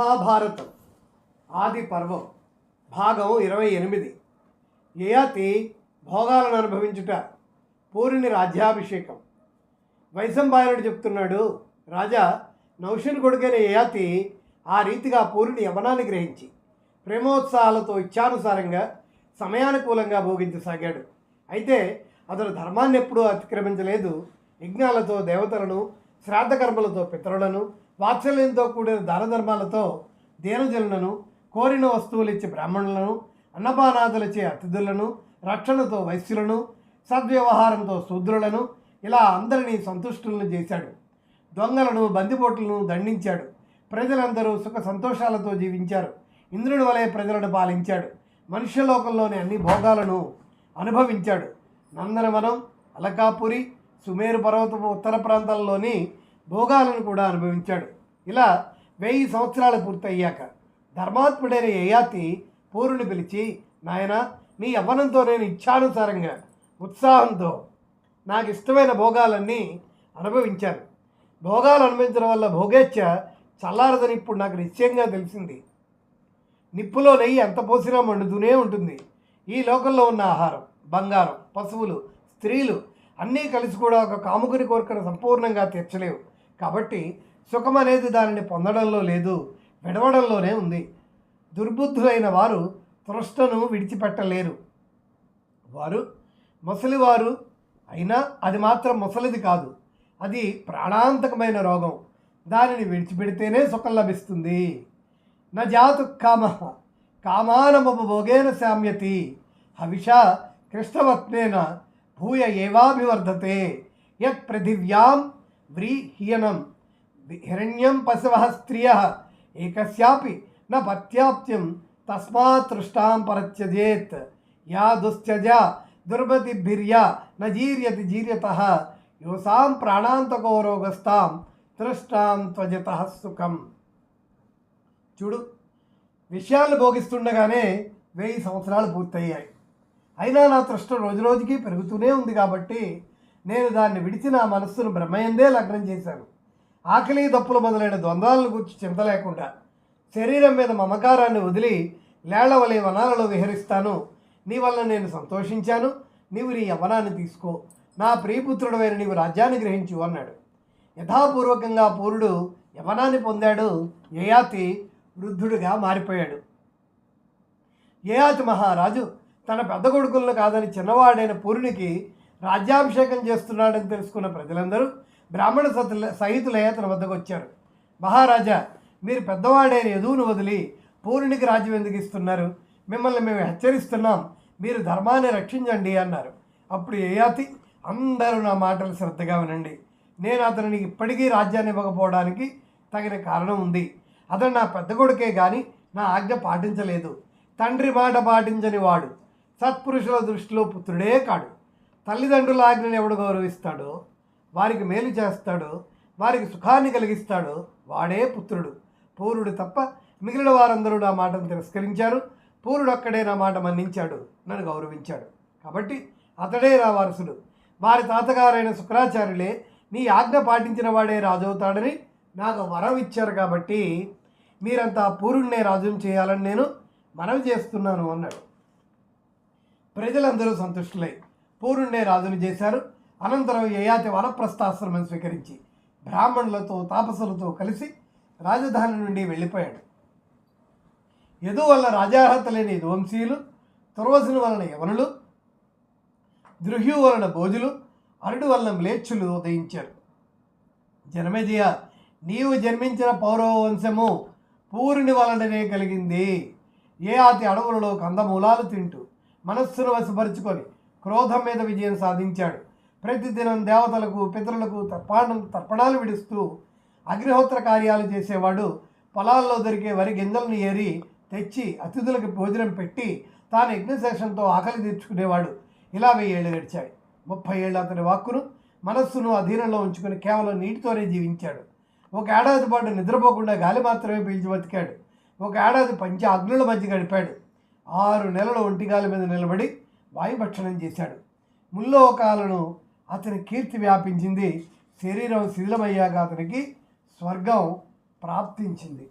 మహాభారతం. ఆది పర్వం. భాగం ఇరవై ఎనిమిది. యయాతి భోగాలను అనుభవించుట. పూరిని రాజ్యాభిషేకం. వైశంబాయనుడు చెప్తున్నాడు రాజా నౌషన్ కొడుకైన యయాతి ఆ రీతిగా పూరిని యవనాన్ని గ్రహించి ప్రేమోత్సాహాలతో ఇచ్చానుసారంగా సమయానుకూలంగా భోగించసాగాడు. అయితే అతడు ధర్మాన్ని ఎప్పుడూ అతిక్రమించలేదు. యజ్ఞాలతో దేవతలను శ్రాద్ధకర్మలతో పితరులను వాత్సల్యంతో కూడిన దానధర్మాలతో దీనజనులను కోరిన వస్తువులు ఇచ్చే బ్రాహ్మణులను అన్నపానాదులచే అతిథులను రక్షణతో వైశ్యులను సద్వ్యవహారంతో శూద్రులను ఇలా అందరినీ సంతుష్టులను చేశాడు. దొంగలను బందిపోట్లను దండించాడు. ప్రజలందరూ సుఖ సంతోషాలతో జీవించారు. ఇంద్రుడి వలె ప్రజలను పాలించాడు. మనుష్యలోకంలోని అన్ని భోగాలను అనుభవించాడు. నందనవనం అలకాపురి సుమేరు పర్వతపు ఉత్తర ప్రాంతాల్లోని భోగాలను కూడా అనుభవించాడు. ఇలా వెయ్యి సంవత్సరాలు పూర్తయ్యాక ధర్మాత్ముడైన యయాతి పూరుని పిలిచి నాయన నీ యవ్వనంతో నేను ఇచ్చానుసారంగా ఉత్సాహంతో నాకు ఇష్టమైన భోగాలన్నీ అనుభవించాను. భోగాలు అనుభవించడం వల్ల భోగేచ్ఛ చల్లారదని ఇప్పుడు నాకు నిశ్చయంగా తెలిసింది. నిప్పులో నెయ్యి ఎంత పోసినా మండుతూనే ఉంటుంది. ఈ లోకంలో ఉన్న ఆహారం బంగారం పశువులు స్త్రీలు అన్నీ కలిసి కూడా ఒక కాముకుని కోరికను సంపూర్ణంగా తీర్చలేవు. కాబట్టి సుఖం అనేది దానిని పొందడంలో లేదు విడవడంలోనే ఉంది. దుర్బుద్ధులైన వారు తృష్టను విడిచిపెట్టలేరు. వారు ముసలివారు అయినా అది మాత్రం ముసలిది కాదు అది ప్రాణాంతకమైన రోగం. దానిని విడిచిపెడితేనే సుఖం లభిస్తుంది. నా జాతు కామ కామానమభోగేన శామ్యతి హవిష కృష్ణవత్నేన భూయ ఏవాభివర్ధతే యత్ పృథివ్యాం వ్రీహీనం హిరణ్యం పశవ స్త్రియ ఏకస్యాపి న పత్యాప్త్యం తస్మాత్ తృష్టాం పరత్యజేత్ యా దుశ్చజ దుర్మతిభిర్య న జీర్యతి జీర్యత యోసాం ప్రాణాంతకో రోగస్తాం తృష్టాం త్వజత సుఖం చూడు విషయాలు భోగిస్తుండగానే వెయ్యి సంవత్సరాలు పూర్తయ్యాయి. అయినా నా తృష్ట రోజు రోజుకి పెరుగుతూనే ఉంది కాబట్టి నేను దాన్ని విడిచి నా మనస్సును బ్రహ్మయందే లగ్నం చేశాను. ఆకలి తప్పులు మొదలైన ద్వంద్వాలను గురించి చింత లేకుండా శరీరం మీద మమకారాన్ని వదిలి లేళ్ళవలే వనాలలో విహరిస్తాను. నీ వల్ల నేను సంతోషించాను. నీవు నీ యవనాన్ని తీసుకో. నా ప్రియపుత్రుడవైన నీవు రాజ్యాన్ని గ్రహించు అన్నాడు. యథాపూర్వకంగా పూరుడు యవనాన్ని పొందాడు. యయాతి వృద్ధుడిగా మారిపోయాడు. యయాతి మహారాజు తన పెద్ద కొడుకులను కాదని చిన్నవాడైన పూరునికి రాజ్యాభిషేకం చేస్తున్నాడని తెలుసుకున్న ప్రజలందరూ బ్రాహ్మణ సతుల సహితులే అతని వద్దకు వచ్చారు. మహారాజా మీరు పెద్దవాడైన యదువును వదిలి పూరునికి రాజ్యం ఎందుకు ఇస్తున్నారు? మిమ్మల్ని మేము హెచ్చరిస్తున్నాం. మీరు ధర్మాన్ని రక్షించండి అన్నారు. అప్పుడు ఏయాతి అందరూ నా మాటలు శ్రద్ధగా వినండి. నేను అతనికి ఇప్పటికీ రాజ్యాన్ని ఇవ్వకపోవడానికి తగిన కారణం ఉంది. అతను నా పెద్ద కొడుకే కానీ నా ఆజ్ఞ పాటించలేదు. తండ్రి మాట పాటించని వాడు. సత్పురుషుల దృష్టిలో పుత్రుడే కాడు. తల్లిదండ్రుల ఆజ్ఞను ఎవడు గౌరవిస్తాడో వారికి మేలు చేస్తాడో వారికి సుఖాన్ని కలిగిస్తాడో వాడే పుత్రుడు. పూరుడు తప్ప మిగిలిన వారందరూ నా మాటను తిరస్కరించారు. పూరుడు ఒక్కడే నా మాట మన్నించాడు నన్ను గౌరవించాడు. కాబట్టి అతడే నా వారసుడు. వారి తాతగారైన శుక్రాచార్యులే నీ ఆజ్ఞ పాటించిన వాడే రాజవుతాడని నాకు వరం ఇచ్చారు కాబట్టి మీరంతా పూరుణ్ణే రాజుని చేయాలని నేను మనవి చేస్తున్నాను అన్నాడు. ప్రజలందరూ సంతుష్టులై పూరుణ్ణే రాజును చేశారు. అనంతరం యయాతి వనప్రస్థాశ్రమం స్వీకరించి బ్రాహ్మణులతో తాపసులతో కలిసి రాజధాని నుండి వెళ్ళిపోయాడు. యదు వల్ల రాజార్హత లేని వంశీయులు తుర్వసుల వలన యవనులు దృహ్యు వలన భోజులు అరుడు వలన మ్లేచ్చులు ఉదయించారు. జనమేజయ నీవు జన్మించిన పౌరవ వంశము పూరుని వలననే కలిగింది. ఏ ఆతి అడవులలో కందమూలాలు తింటూ మనస్సును వశపరుచుకొని క్రోధం మీద విజయం సాధించాడు. ప్రతిదినం దేవతలకు పితరులకు తర్పణం తర్పణాలు విడుస్తూ అగ్నిహోత్ర కార్యాలు చేసేవాడు. పొలాల్లో దొరికే వరి గింజలను ఏరి తెచ్చి అతిథులకు భోజనం పెట్టి తాను యజ్ఞశేషంతో ఆకలి తీర్చుకునేవాడు. ఇలా వెయ్యేళ్ళు గడిచాయి. ముప్పై ఏళ్ళు అతని వాక్కును మనస్సును అధీనంలో ఉంచుకుని కేవలం నీటితోనే జీవించాడు. ఒక ఏడాది పాటు నిద్రపోకుండా గాలి మాత్రమే పీల్చి బతికాడు. ఒక ఏడాది పంచ అగ్నుల మధ్య గడిపాడు. ఆరు నెలలు ఒంటిగాలి మీద నిలబడి వాయుభక్షణం చేశాడు. ముల్లోకాలను అతని కీర్తి వ్యాపించింది శరీరం శిథిలమయ్యాక అతనికి స్వర్గం ప్రాప్తించింది.